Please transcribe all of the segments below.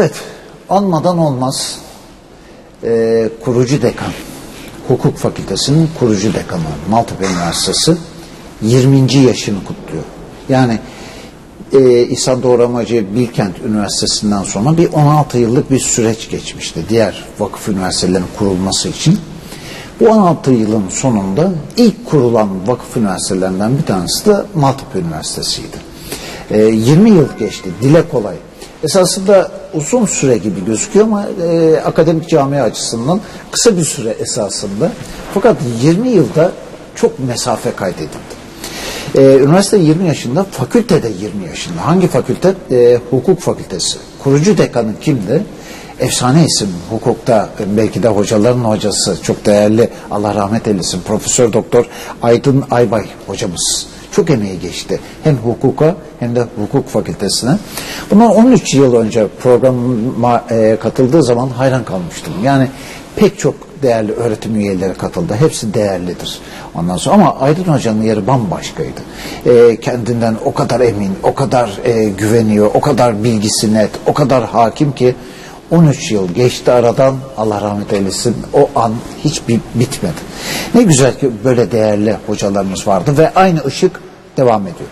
Evet, anmadan olmaz. Ee, kurucu dekan, hukuk fakültesinin kurucu dekanı Maltepe Üniversitesi 20. yaşını kutluyor. Yani e, İhsan Doğramacı Bilkent Üniversitesi'nden sonra bir 16 yıllık bir süreç geçmişti diğer vakıf üniversitelerinin kurulması için. Bu 16 yılın sonunda ilk kurulan vakıf üniversitelerinden bir tanesi de Maltepe Üniversitesi'ydi. E, 20 yıl geçti, dile kolay. Esasında uzun süre gibi gözüküyor ama e, akademik camia açısından kısa bir süre esasında. Fakat 20 yılda çok mesafe kaydedildi. Ee, üniversite 20 yaşında, fakülte de 20 yaşında. Hangi fakülte? Ee, hukuk fakültesi. Kurucu dekanı kimdi? Efsane isim hukukta e, belki de hocaların hocası çok değerli Allah rahmet eylesin Profesör Doktor Aydın Aybay hocamız. Çok emeği geçti. Hem hukuka hem de hukuk fakültesine. Bundan 13 yıl önce programa e, katıldığı zaman hayran kalmıştım. Yani pek çok değerli öğretim üyeleri katıldı. Hepsi değerlidir. Ondan sonra ama Aydın Hoca'nın yeri bambaşkaydı. Ee, kendinden o kadar emin, o kadar e, güveniyor, o kadar bilgisi net, o kadar hakim ki 13 yıl geçti aradan Allah rahmet eylesin o an hiç bi- bitmedi. Ne güzel ki böyle değerli hocalarımız vardı ve aynı ışık devam ediyor.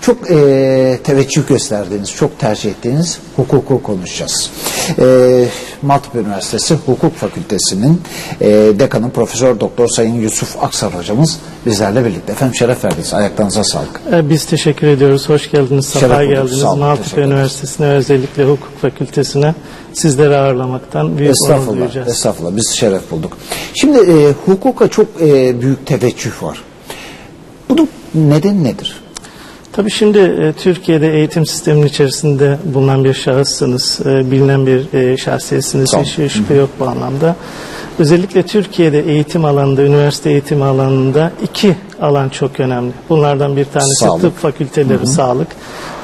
Çok e, teveccüh gösterdiğiniz, çok tercih ettiğiniz hukuku konuşacağız. E, Maltepe Üniversitesi Hukuk Fakültesi'nin e, dekanı Profesör Doktor Sayın Yusuf Aksar hocamız bizlerle birlikte. Efendim şeref verdiniz. Ayaklarınıza sağlık. Ee, Biz teşekkür ediyoruz. Hoş geldiniz. Safa geldiniz. Maltepe. Üniversitesi'ne özellikle hukuk fakültesine sizleri ağırlamaktan büyük onur duyacağız. estağfurullah. Biz şeref bulduk. Şimdi e, hukuka çok e, büyük teveccüh var. Bunun nedeni nedir? Tabii şimdi e, Türkiye'de eğitim sisteminin içerisinde bulunan bir şahıssınız. E, bilinen bir e, şahsiyetsiniz. Olun. Hiç şüphe yok bu anlamda. Özellikle Türkiye'de eğitim alanında, üniversite eğitimi alanında iki alan çok önemli. Bunlardan bir tanesi Sağlık. tıp fakülteleri, sağlık.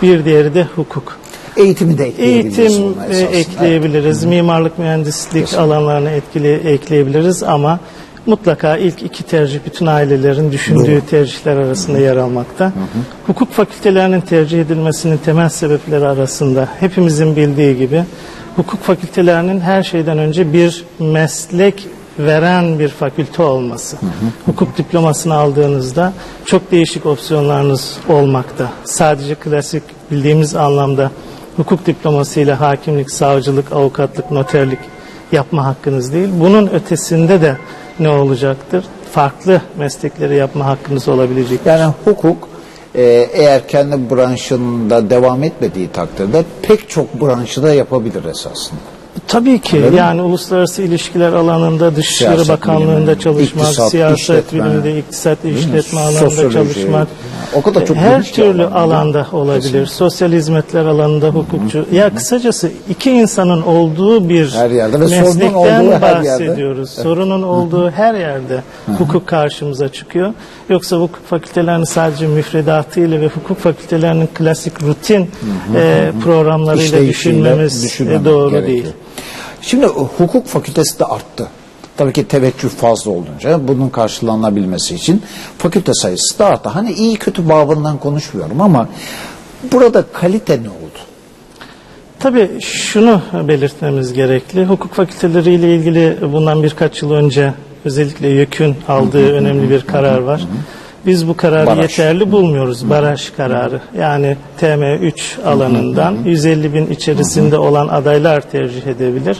Bir diğeri de hukuk. Eğitimi de ekleyebiliriz Eğitim e, ekleyebiliriz, mimarlık, mühendislik Kesinlikle. alanlarına etkili ekleyebiliriz ama mutlaka ilk iki tercih bütün ailelerin düşündüğü tercihler arasında yer almakta. Hukuk fakültelerinin tercih edilmesinin temel sebepleri arasında hepimizin bildiği gibi hukuk fakültelerinin her şeyden önce bir meslek veren bir fakülte olması. Hukuk diplomasını aldığınızda çok değişik opsiyonlarınız olmakta. Sadece klasik bildiğimiz anlamda hukuk diplomasıyla hakimlik, savcılık, avukatlık, noterlik yapma hakkınız değil. Bunun ötesinde de ne olacaktır? Farklı meslekleri yapma hakkınız olabilecek. Yani hukuk e, eğer kendi branşında devam etmediği takdirde pek çok branşı da yapabilir esasında. Tabii ki mi? yani uluslararası ilişkiler alanında, Dışişleri Siyaset Bakanlığı'nda biliminde, çalışmak, iktisat, siyaset işletme, biliminde, iktisat, işletme alanında Sosyoloji. çalışmak. O kadar çok her türlü alan. alanda olabilir. Kesinlikle. Sosyal hizmetler alanında hukukçu. Ya kısacası iki insanın olduğu bir Her yerde ve meslekten olduğu her yerde. bahsediyoruz. Sorunun olduğu her yerde hukuk karşımıza çıkıyor. Yoksa hukuk fakültelerinin sadece müfredatıyla ve hukuk fakültelerinin klasik rutin e, programlarıyla İşleyişiyle düşünmemiz e, doğru gerekiyor. değil. Şimdi hukuk fakültesi de arttı. Tabii ki teveccüh fazla olunca bunun karşılanabilmesi için fakülte sayısı da arttı. Hani iyi kötü babından konuşmuyorum ama burada kalite ne oldu? Tabii şunu belirtmemiz gerekli. Hukuk fakülteleriyle ilgili bundan birkaç yıl önce özellikle YÖK'ün aldığı önemli bir karar var. Biz bu kararı Baraj. yeterli bulmuyoruz. Baraj kararı. Yani TM3 alanından 150 bin içerisinde olan adaylar tercih edebilir.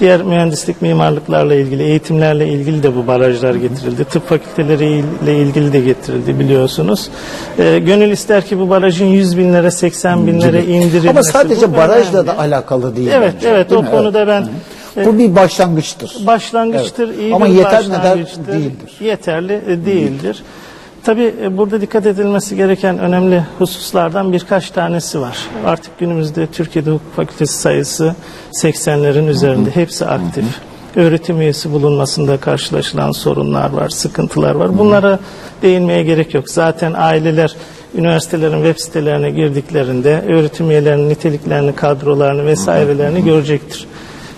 Diğer mühendislik mimarlıklarla ilgili, eğitimlerle ilgili de bu barajlar getirildi. Tıp fakülteleriyle ilgili de getirildi biliyorsunuz. Ee, gönül ister ki bu barajın 100 binlere 80 binlere indirilmesi. Ama sadece Bu barajla önemli. da alakalı değil Evet, bence, evet değil o mi? konuda ben Bu bir başlangıçtır. başlangıçtır, Evet. iyi Ama bir yeter ne der başlangıçtır, değildir. Yeterli e, değildir. Tabii e, burada dikkat edilmesi gereken önemli hususlardan birkaç tanesi var. Artık günümüzde Türkiye'de hukuk fakültesi sayısı 80'lerin üzerinde. Hepsi aktif. Öğretim üyesi bulunmasında karşılaşılan sorunlar var, sıkıntılar var. Bunlara değinmeye gerek yok. Zaten aileler üniversitelerin web sitelerine girdiklerinde öğretim üyelerinin niteliklerini, kadrolarını vesairelerini görecektir.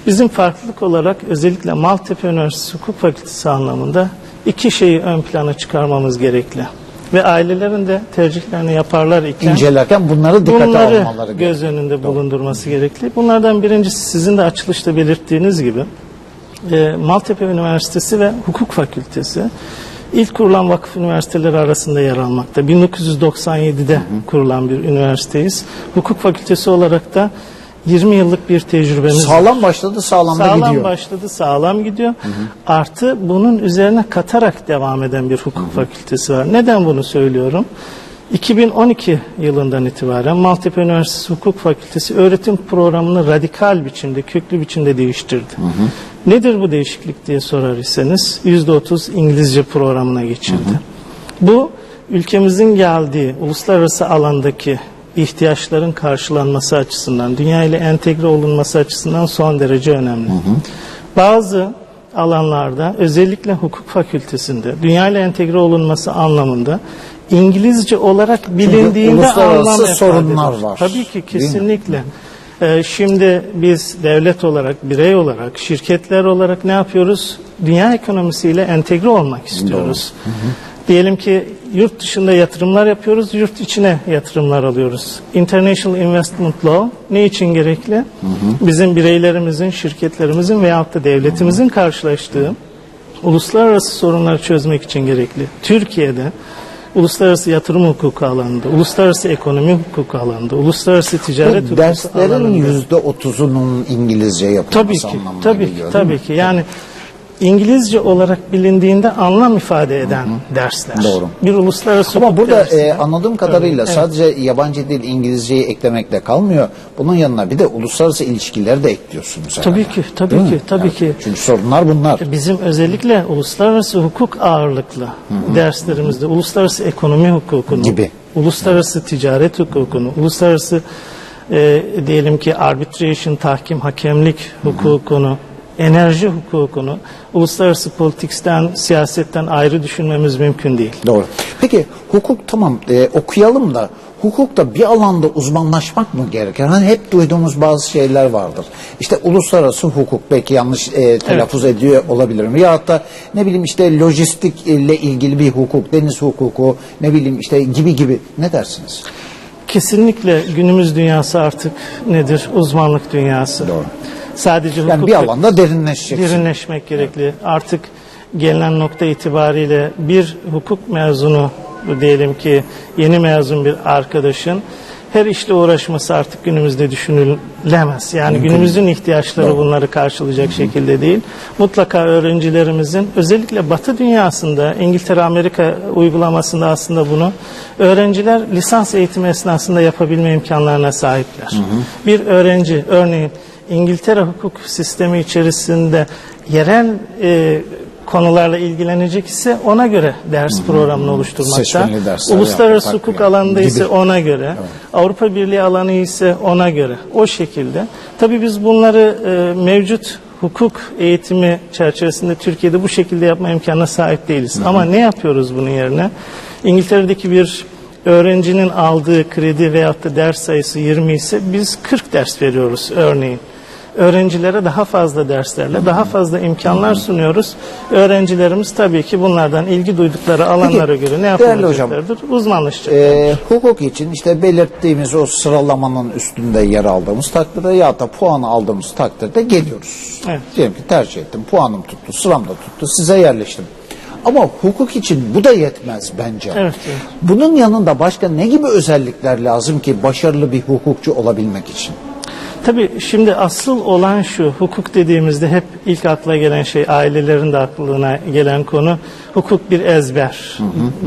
Bizim farklılık olarak özellikle Maltepe Üniversitesi Hukuk Fakültesi anlamında iki şeyi ön plana çıkarmamız gerekli. Ve ailelerin de tercihlerini yaparlar iken İncelerken bunları dikkate bunları almaları göz gerekiyor. önünde bulundurması gerekli. Bunlardan birincisi sizin de açılışta belirttiğiniz gibi e, Maltepe Üniversitesi ve Hukuk Fakültesi ilk kurulan vakıf üniversiteleri arasında yer almakta. 1997'de kurulan bir üniversiteyiz. Hukuk Fakültesi olarak da 20 yıllık bir tecrübemiz var. Sağlam başladı, sağlam, da Sağlam gidiyor. başladı, sağlam gidiyor. Artı bunun üzerine katarak devam eden bir hukuk fakültesi var. Neden bunu söylüyorum? 2012 yılından itibaren Maltepe Üniversitesi Hukuk Fakültesi öğretim programını radikal biçimde, köklü biçimde değiştirdi. Nedir bu değişiklik diye sorar iseniz %30 İngilizce programına geçildi. Bu ülkemizin geldiği uluslararası alandaki ihtiyaçların karşılanması açısından, dünya ile entegre olunması açısından son derece önemli. Bazı alanlarda özellikle hukuk fakültesinde dünya ile entegre olunması anlamında İngilizce olarak bilindiğinde anlam sorunlar var. Tabii ki kesinlikle. Ee, şimdi biz devlet olarak, birey olarak, şirketler olarak ne yapıyoruz? Dünya ekonomisiyle entegre olmak istiyoruz. Diyelim ki yurt dışında yatırımlar yapıyoruz, yurt içine yatırımlar alıyoruz. International Investment Law ne için gerekli? Bizim bireylerimizin, şirketlerimizin veyahut da devletimizin karşılaştığı uluslararası sorunları çözmek için gerekli. Türkiye'de uluslararası yatırım hukuku alanında, uluslararası ekonomi hukuku alanında, uluslararası ticaret hukuku derslerin alanında. yüzde otuzunun İngilizce yapılması Tabii ki, anlamına tabii ki, geliyor, tabii ki. Yani İngilizce olarak bilindiğinde anlam ifade eden dersler. Doğru. Bir uluslararası Ama burada dersi. e, anladığım kadarıyla Evet. sadece yabancı dil İngilizceyi eklemekle kalmıyor. Bunun yanına bir de uluslararası ilişkileri de ekliyorsunuz. Tabii herhalde. ki, tabii Değil ki, mi? tabii ki. Çünkü sorunlar bunlar. Bizim özellikle uluslararası hukuk ağırlıklı derslerimizde uluslararası ekonomi hukukunu, Gibi. uluslararası ticaret hukukunu, uluslararası e, diyelim ki arbitration, tahkim, hakemlik hukukunu, enerji hukukunu uluslararası politikten, siyasetten ayrı düşünmemiz mümkün değil. Doğru. Peki hukuk tamam e, okuyalım da hukukta bir alanda uzmanlaşmak mı gerekir? Hani hep duyduğumuz bazı şeyler vardır. İşte uluslararası hukuk belki yanlış e, telaffuz ediyor olabilirim. Ya da ne bileyim işte lojistik ile ilgili bir hukuk, deniz hukuku, ne bileyim işte gibi gibi. Ne dersiniz? Kesinlikle günümüz dünyası artık nedir? Uzmanlık dünyası. Doğru. Sadece Yani hukuk bir yok. alanda derinleşeceksin. derinleşmek gerekli. Artık gelinen nokta itibariyle bir hukuk mezunu diyelim ki yeni mezun bir arkadaşın her işle uğraşması artık günümüzde düşünülemez. Yani günümüzün ihtiyaçları bunları karşılayacak şekilde değil. Mutlaka öğrencilerimizin özellikle Batı dünyasında İngiltere Amerika uygulamasında aslında bunu öğrenciler lisans eğitimi esnasında yapabilme imkanlarına sahipler. Bir öğrenci örneğin İngiltere hukuk sistemi içerisinde yerel e, konularla ilgilenecek ise ona göre ders programını oluşturmakta. Dersler Uluslararası yapmak hukuk yani. alanında ise Gibi. ona göre. Avrupa Birliği alanı ise ona göre. O şekilde. Tabii biz bunları e, mevcut hukuk eğitimi çerçevesinde Türkiye'de bu şekilde yapma imkanına sahip değiliz. Ama ne yapıyoruz bunun yerine? İngiltere'deki bir öğrencinin aldığı kredi veyahut da ders sayısı 20 ise biz 40 ders veriyoruz örneğin. Öğrencilere daha fazla derslerle, daha fazla imkanlar sunuyoruz. Öğrencilerimiz tabii ki bunlardan ilgi duydukları alanlara göre ne değerli hocam, yapacaklardır? Uzmanlaşacak. Ee, hukuk için işte belirttiğimiz o sıralamanın üstünde yer aldığımız takdirde ya da puan aldığımız takdirde geliyoruz. Evet. Diyelim ki tercih ettim, puanım tuttu, sıram da tuttu, size yerleştim. Ama hukuk için bu da yetmez bence. Evet, evet. Bunun yanında başka ne gibi özellikler lazım ki başarılı bir hukukçu olabilmek için? Tabii şimdi asıl olan şu, hukuk dediğimizde hep ilk akla gelen şey, ailelerin de aklına gelen konu, hukuk bir ezber.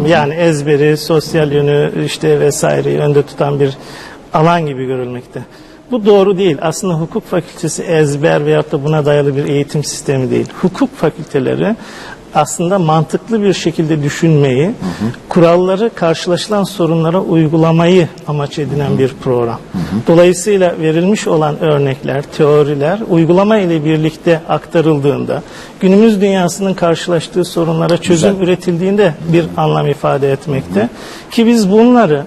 Yani ezberi, sosyal yönü işte vesaireyi önde tutan bir alan gibi görülmekte. Bu doğru değil. Aslında hukuk fakültesi ezber veyahut da buna dayalı bir eğitim sistemi değil. Hukuk fakülteleri aslında mantıklı bir şekilde düşünmeyi, kuralları karşılaşılan sorunlara uygulamayı amaç edinen bir program. Dolayısıyla verilmiş olan örnekler, teoriler uygulama ile birlikte aktarıldığında, günümüz dünyasının karşılaştığı sorunlara çözüm Güzel. üretildiğinde bir anlam ifade etmekte. Ki biz bunları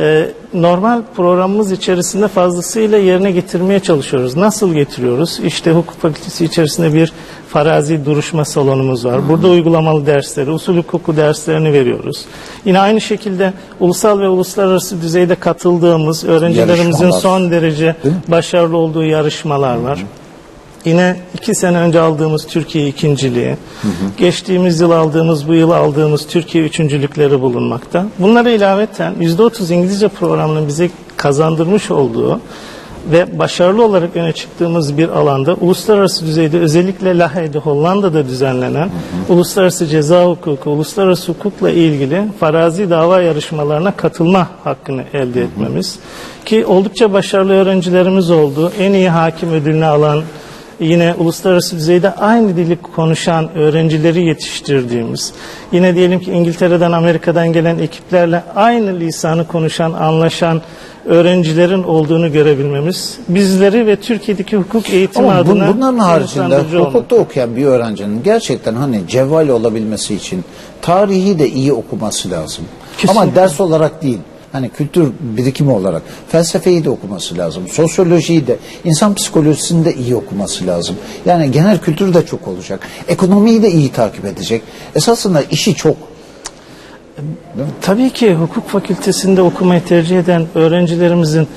e, normal programımız içerisinde fazlasıyla yerine getirmeye çalışıyoruz. Nasıl getiriyoruz? İşte hukuk fakültesi içerisinde bir farazi duruşma salonumuz var. Burada uygulamalı dersleri, usul hukuku derslerini veriyoruz. Yine aynı şekilde ulusal ve uluslararası düzeyde katıldığımız öğrencilerimizin Yarışmalar. son derece başarılı olduğu yarışmalar var. Yine iki sene önce aldığımız Türkiye ikinciliği, geçtiğimiz yıl aldığımız, bu yıl aldığımız Türkiye üçüncülükleri bulunmakta. Bunlara ilaveten %30 İngilizce programının bize kazandırmış olduğu ve başarılı olarak öne çıktığımız bir alanda uluslararası düzeyde özellikle Lahey'de Hollanda'da düzenlenen uluslararası ceza hukuku, uluslararası hukukla ilgili farazi dava yarışmalarına katılma hakkını elde etmemiz ki oldukça başarılı öğrencilerimiz oldu. En iyi hakim ödülünü alan yine uluslararası düzeyde aynı dili konuşan öğrencileri yetiştirdiğimiz, yine diyelim ki İngiltere'den, Amerika'dan gelen ekiplerle aynı lisanı konuşan, anlaşan öğrencilerin olduğunu görebilmemiz, bizleri ve Türkiye'deki hukuk eğitimi Ama adına bunların haricinde olmak. hukukta okuyan bir öğrencinin gerçekten hani cevval olabilmesi için tarihi de iyi okuması lazım. Ama Kesinlikle. ders olarak değil. Hani kültür birikimi olarak felsefeyi de okuması lazım. Sosyolojiyi de, insan psikolojisini de iyi okuması lazım. Yani genel kültür de çok olacak. Ekonomiyi de iyi takip edecek. Esasında işi çok. Tabii ki hukuk fakültesinde okumayı tercih eden öğrencilerimizin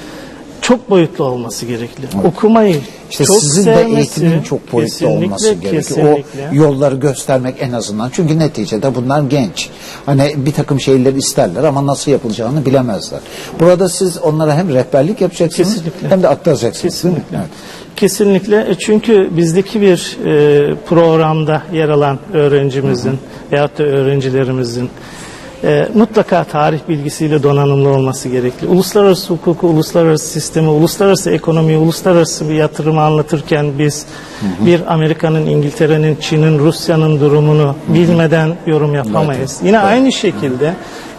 çok boyutlu olması gerekli. Okumayı İşte çok sizin de sevmesi, eğitimin çok boyutlu kesinlikle, olması gerekiyor. Kesinlikle. O yolları göstermek en azından. Çünkü neticede bunlar genç. Hani bir takım şeyleri isterler ama nasıl yapılacağını bilemezler. Burada siz onlara hem rehberlik yapacaksınız Kesinlikle. hem de aktaracaksınız. değil mi? Kesinlikle. Kesinlikle. E, Çünkü bizdeki bir e, programda yer alan öğrencimizin veyahut da öğrencilerimizin e, mutlaka tarih bilgisiyle donanımlı olması gerekli. Uluslararası hukuku, uluslararası sistemi, uluslararası ekonomiyi, uluslararası bir yatırımı anlatırken biz bir Amerika'nın, İngiltere'nin, Çin'in, Rusya'nın durumunu bilmeden yorum yapamayız. Yine aynı şekilde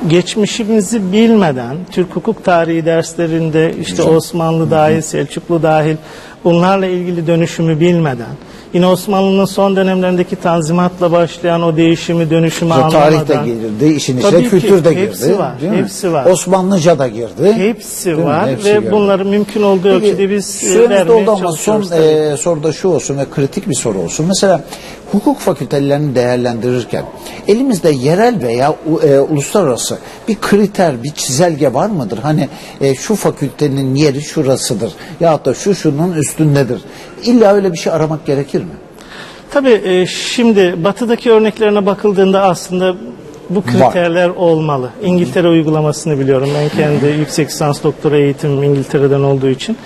geçmişimizi bilmeden Türk hukuk tarihi derslerinde işte Osmanlı dahil, Selçuklu dahil bunlarla ilgili dönüşümü bilmeden yine Osmanlı'nın son dönemlerindeki tanzimatla başlayan o değişimi, dönüşümü anlamadan tarih de girdi, işin içine Tabii ki, kültür de girdi. hepsi var, değil mi? hepsi var. Osmanlıca da girdi. hepsi Değil mi? var Hepsi ve girdi. bunları mümkün olduğu Peki, ölçüde biz e, vermeye doldu ama son e, soru da şu olsun ve kritik bir soru olsun. Mesela hukuk fakültelerini değerlendirirken elimizde yerel veya e, uluslararası bir kriter, bir çizelge var mıdır? Hani e, şu fakültenin yeri şurasıdır ya da şu şunun üstündedir. İlla öyle bir şey aramak gerekir mi? Tabii e, şimdi batıdaki örneklerine bakıldığında aslında bu kriterler olmalı. İngiltere uygulamasını biliyorum. Ben kendi yüksek lisans doktora eğitimim İngiltere'den olduğu için.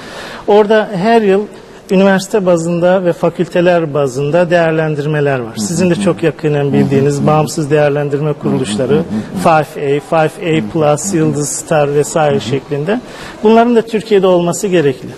Orada her yıl üniversite bazında ve fakülteler bazında değerlendirmeler var. Sizin de çok yakinen bildiğiniz bağımsız değerlendirme kuruluşları 5A, 5A Plus, Yıldız Star vesaire şeklinde. Bunların da Türkiye'de olması gerekli.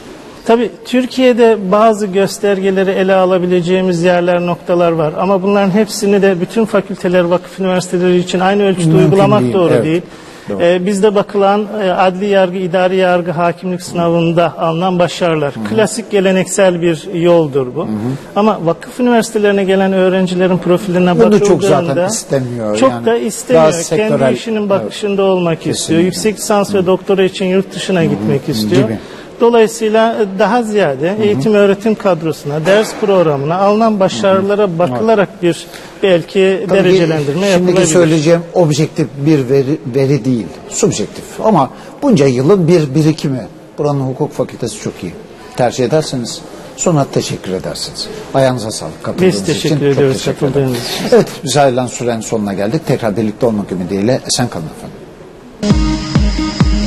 Tabii Türkiye'de bazı göstergeleri ele alabileceğimiz yerler, noktalar var. Ama bunların hepsini de bütün fakülteler, vakıf üniversiteleri için aynı ölçüde Mümkün uygulamak değil, doğru evet. değil. Doğru. Ee, bizde bakılan e, adli yargı, idari yargı, hakimlik sınavında alınan başarılar. Klasik geleneksel bir yoldur bu. Ama vakıf üniversitelerine gelen öğrencilerin profiline Bunu bakıldığında çok zaten istemiyor. Çok Yani da istemiyor. sektörel- Kendi işinin bakışında olmak istiyor. Kesinlikle. Yüksek lisans ve doktora için yurt dışına gitmek istiyor. Gibi. Dolayısıyla daha ziyade eğitim öğretim kadrosuna, ders programına, alınan başarılara bakılarak bir belki Tabii derecelendirme Şimdiki yapılabilir. söyleyeceğim objektif bir veri, veri değil, subjektif. Ama bunca yılın bir birikimi. Buranın hukuk fakültesi çok iyi. Tercih ederseniz sonra teşekkür edersiniz. Ayağınıza sağlık katıldığınız Biz için. teşekkür Çok ediyoruz teşekkür ederim. katıldığınız için. Evet, bize ayrılan sürenin sonuna geldik. Tekrar birlikte olmak ümidiyle esen kalın efendim.